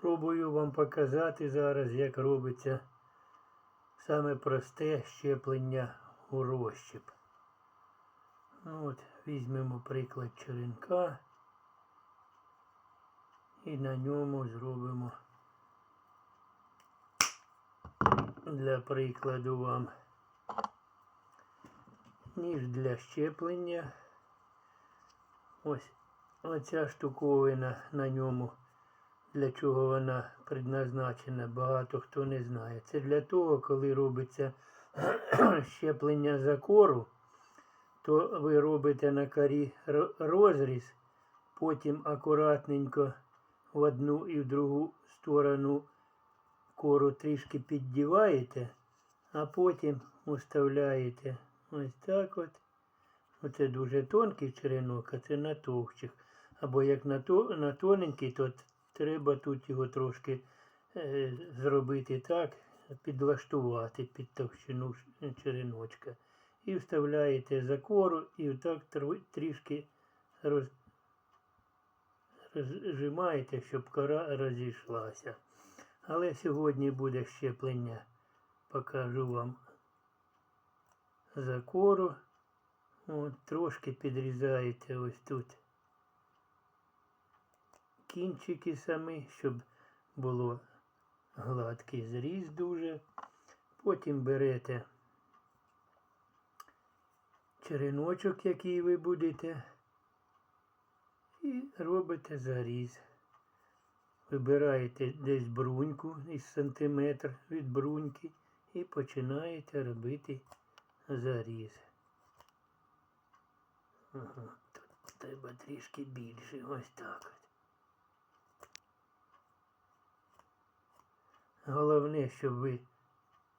Пробую вам показати зараз, як робиться саме просте щеплення у розщеп. Ну от, візьмемо приклад черенка і на ньому зробимо для прикладу вам ніж для щеплення. Ось оця штуковина на ньому. Для чого вона предназначена, багато хто не знає. Це для того, коли робиться щеплення за кору, то ви робите на корі розріз, потім акуратненько в одну і в другу сторону кору трішки піддіваєте, а потім уставляєте ось так от. Оце дуже тонкий черенок, а це на товщих. Або як на, то, на тоненький, то треба тут його трошки е, зробити так, підлаштувати під товщину череночка. І вставляєте за кору і так трішки роз, розжимаєте, щоб кора розійшлася. Але сьогодні буде щеплення. Покажу вам за кору. От, трошки підрізаєте ось тут кінчики самі, щоб було гладкий зріз дуже. Потім берете череночок, який ви будете, і робите заріз. Вибираєте десь бруньку із сантиметр від бруньки і починаєте робити заріз. Ага, тут треба трішки більше, ось так. От. Головне, щоб ви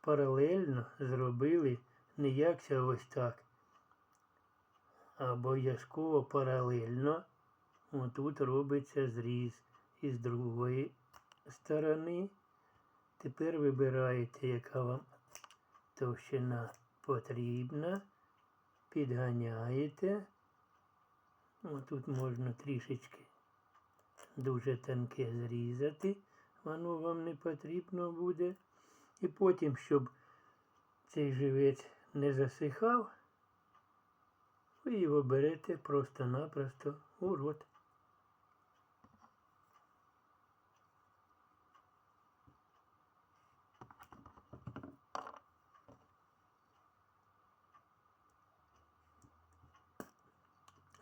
паралельно зробили не якся ось так. а Обов'язково паралельно. Отут робиться зріз із другої сторони. Тепер вибираєте, яка вам товщина потрібна. Підганяєте. Отут можна трішечки дуже тонке зрізати. Воно вам не потрібно буде. І потім, щоб цей живець не засихав, ви його берете просто-напросто у рот.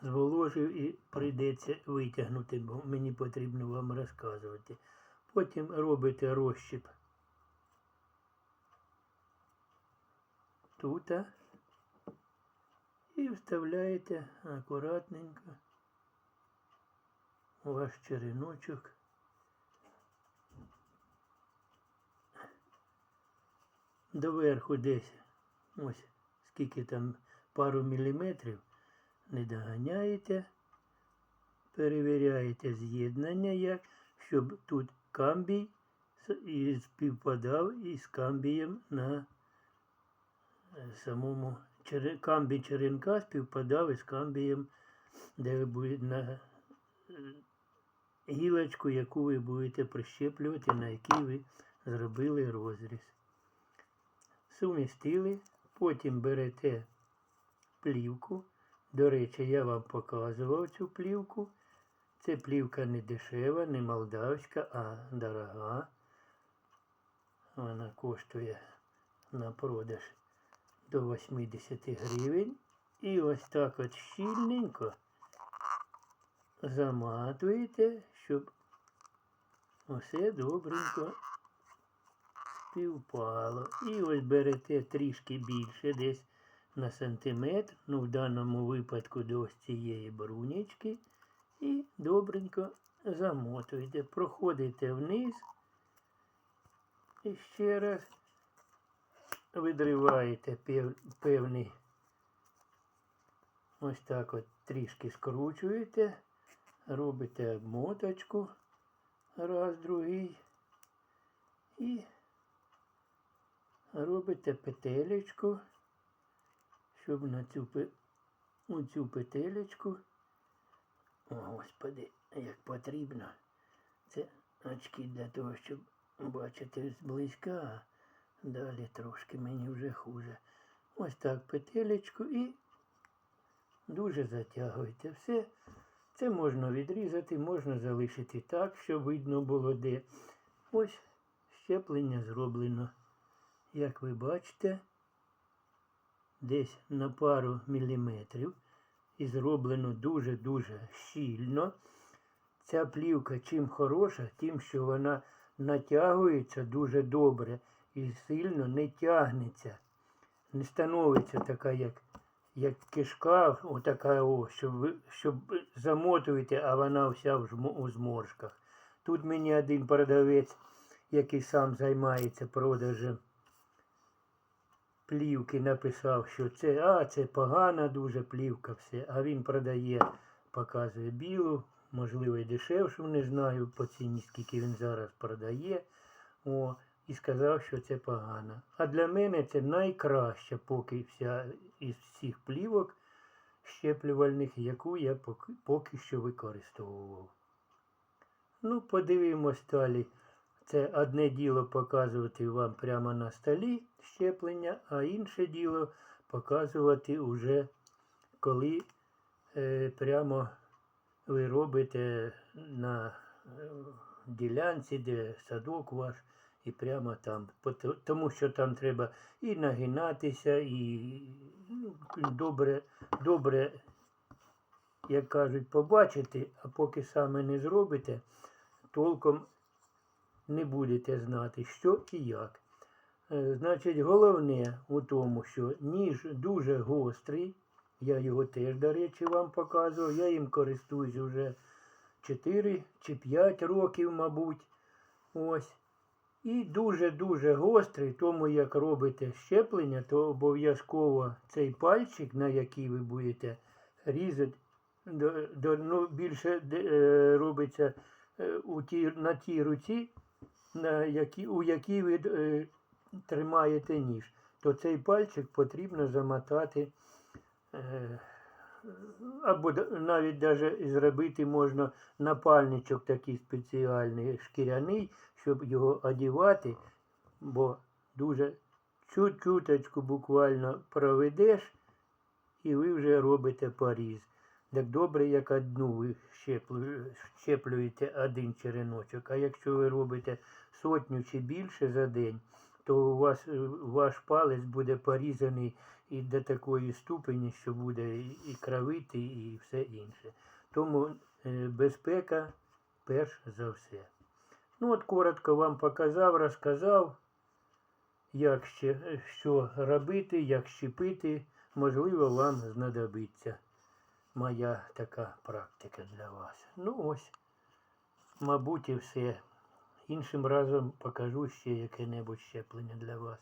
зволожив і прийдеться витягнути, бо мені потрібно вам розказувати. Потім робите розщіп тут і вставляєте акуратненько у ваш череночок. Доверху десь ось скільки там пару міліметрів не доганяєте, перевіряєте з'єднання, як, щоб тут камбій і співпадав із камбієм на е, самому камбій черенка співпадав із камбієм, де ви будете на е, гілочку, яку ви будете прищеплювати, на якій ви зробили розріз. Сумістили, потім берете плівку. До речі, я вам показував цю плівку. Це плівка не дешева, не молдавська, а дорога. Вона коштує на продаж до 80 гривень. І ось так от щільненько заматуєте, щоб усе добренько співпало. І ось берете трішки більше, десь на сантиметр, ну в даному випадку до ось цієї брунячки, і добренько замотуєте, проходите вниз. І ще раз видриваєте певний, ось так от трішки скручуєте, робите обмоточку, раз, другий, і робите петелечку щоб на цю, у цю петелечку, господи, як потрібно, це очки для того, щоб бачити зблизька, а далі трошки мені вже хуже. Ось так петелечку і дуже затягуйте. Все. Це можна відрізати, можна залишити так, щоб видно було де. Ось щеплення зроблено. Як ви бачите, десь на пару міліметрів і зроблено дуже-дуже щільно. Ця плівка чим хороша, тим, що вона натягується дуже добре і сильно не тягнеться. Не становиться така, як, як кишка, отака о, щоб, ви- щоб замотуєте, а вона вся в у зморшках. Тут мені один продавець, який сам займається продажем плівки, написав, що це, а, це погана дуже плівка, все. А він продає, показує білу, можливо, і дешевшу, не знаю по ціні, скільки він зараз продає. О, і сказав, що це погано. А для мене це найкраща поки вся із всіх плівок щеплювальних, яку я поки, поки що використовував. Ну, подивимось далі. Це одне діло показувати вам прямо на столі щеплення, а інше діло показувати уже коли е, прямо ви робите на е, ділянці, де садок ваш, і прямо там. Тому що там треба і нагинатися, і ну, добре, добре, як кажуть, побачити, а поки саме не зробите, толком не будете знати, що і як. Е, Значить, головне у тому, що ніж дуже гострий. Я його теж, до речі, вам показував. Я їм користуюсь вже 4 чи 5 років, мабуть. Ось. І дуже-дуже гострий, тому як робите щеплення, то обов'язково цей пальчик, на який ви будете різати, ну, більше е, робиться е, у ті, на тій руці, які, у якій ви е, тримаєте ніж, то цей пальчик потрібно замотати. Е, або навіть даже зробити можна напальничок такий спеціальний шкіряний, щоб його одівати, бо дуже чуть-чуточку буквально проведеш, і ви вже робите поріз. Так добре, як одну ви щеплюєте один череночок. А якщо ви робите сотню чи більше за день, то у вас е, ваш палець буде порізаний і до такої ступені, що буде і і кровити, і все інше. Тому е, безпека перш за все. Ну от коротко вам показав, розказав, як ще, е, що робити, як щепити. Можливо, вам знадобиться моя така практика для вас. Ну ось, мабуть, і все. Іншим разом покажу ще яке-небудь щеплення для вас.